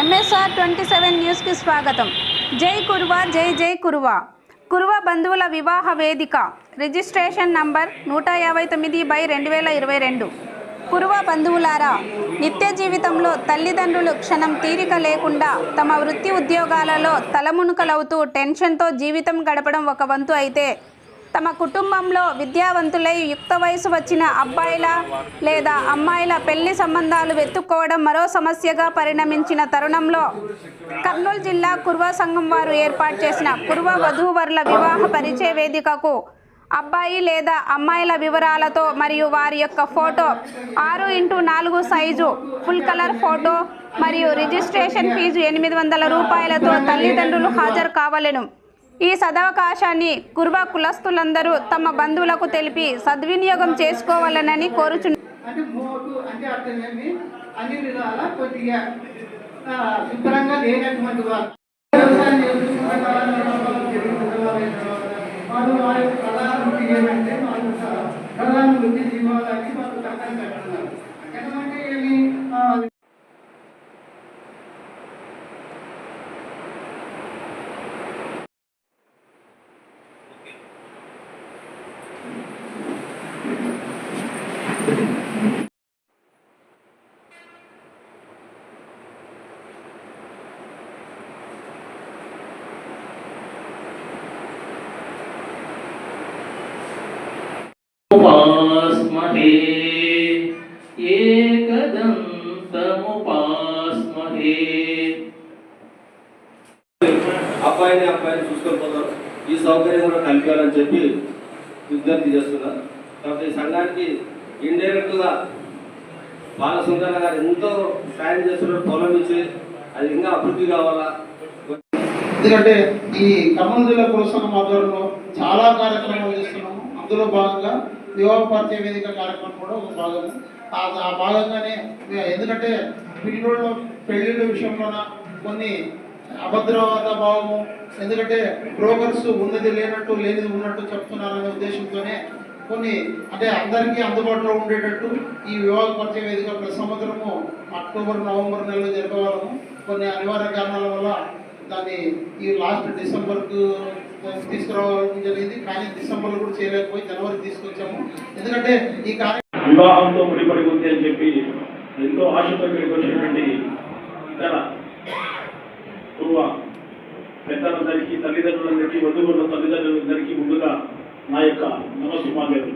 MSR twenty seven న్యూస్కి స్వాగతం. జై కురువా జై జై కురువా. కురువ బంధువుల వివాహ వేదిక. రిజిస్ట్రేషన్ నంబర్ నూట యాభై తొమ్మిది బై రెండు వేల ఇరవై రెండు. కురువ బంధువులారా నిత్య జీవితంలో తల్లిదండ్రులు క్షణం తీరిక లేకుండా తమ వృత్తి ఉద్యోగాలలో తలమునుకలవుతూ టెన్షన్తో జీవితం గడపడం ఒక వంతు అయితే తమ కుటుంబంలో విద్యావంతులై యుక్త వయసు వచ్చిన అబ్బాయిల లేదా అమ్మాయిల పెళ్ళి సంబంధాలు వెతుక్కోవడం మరో సమస్యగా పరిణమించిన తరుణంలో కర్నూలు జిల్లా కుర్వ సంఘం వారు ఏర్పాటు చేసిన కుర్వ వధూవరుల వివాహ పరిచయ వేదికకు అబ్బాయి లేదా అమ్మాయిల వివరాలతో మరియు వారి యొక్క ఫోటో ఆరు ఇంటూ నాలుగు సైజు ఫుల్ కలర్ ఫోటో మరియు రిజిస్ట్రేషన్ ఫీజు ఎనిమిది వందల రూపాయలతో తల్లిదండ్రులు హాజరు కావలెను. ఈ సదవకాశాన్ని కుర్బా కులస్తులందరూ తమ బంధువులకు తెలిపి సద్వినియోగం చేసుకోవాలనని కోరుచున్నారు అంటే మోటు అంటే అన్ని విధాల కొద్దిగా శుభ్రంగా లేనటువంటి వాళ్ళు వ్యవసాయం వాళ్ళు, వారి ప్రధాన వృత్తి ఏమంటే వాళ్ళ యొక్క ప్రధాన వృత్తి జీవాలని వాళ్ళు చక్కగా పెట్టున్నారు ఎందుకంటే ఏమి ఆ, విద్మహే ఏకదంతముపాస్మహే అబ్బాయిని అబ్బాయిని చూసుకొని పోతారు ఈ సౌకర్యం కూడా కల్పించాలని చెప్పి విజ్ఞప్తి చేస్తున్నారు కాబట్టి ఈ సంఘానికి ఇండైరెక్ట్గా బాలసుందర గారు ఎంతో సాయం చేస్తున్నారు. పొలం ఇచ్చి అది ఇంకా అభివృద్ధి కావాలా? ఎందుకంటే ఈ ఖమ్మం జిల్లా పురస్కారం ఆధ్వర్యంలో చాలా కార్యక్రమాలు చేస్తున్నాము. అందులో భాగంగా వివాహ పరిచయ వేదిక కార్యక్రమం కూడా ఒక భాగము. ఆ భాగంగానే ఎందుకంటే పిల్లలు పెళ్ళిళ్ళ విషయంలోన కొన్ని అభద్రవాద భావము ఎందుకంటే బ్రోకర్స్ ఉన్నది లేనట్టు లేనిది ఉన్నట్టు చెప్తున్నారనే ఉద్దేశంతోనే కొన్ని అంటే అందరికీ అందుబాటులో ఉండేటట్టు ఈ వివాహ పరిచయ వేదిక ప్రతి సంవత్సరము అక్టోబర్ నవంబర్ నెలలో జరపగలము కొన్ని అనివార్య కారణాల వల్ల దాన్ని ఈ లాస్ట్ డిసెంబర్కు తీసుకురావడం జరిగింది. కానీ డిసెంబర్లో కూడా చేయలేకపోయి జనవరి తీసుకొచ్చాము. ఎందుకంటే ఈ కార్యక్రమం వివాహంతో ముడిపడి ఉంది అని చెప్పి ఎంతో ఆశతో ఇక్కడికి వచ్చినటువంటి ఇతర పూర్వ పెద్దలందరికీ తల్లిదండ్రులందరికీ వధువుల తల్లిదండ్రులందరికీ ముందుగా నా యొక్క నమస్సుమాన్యాలు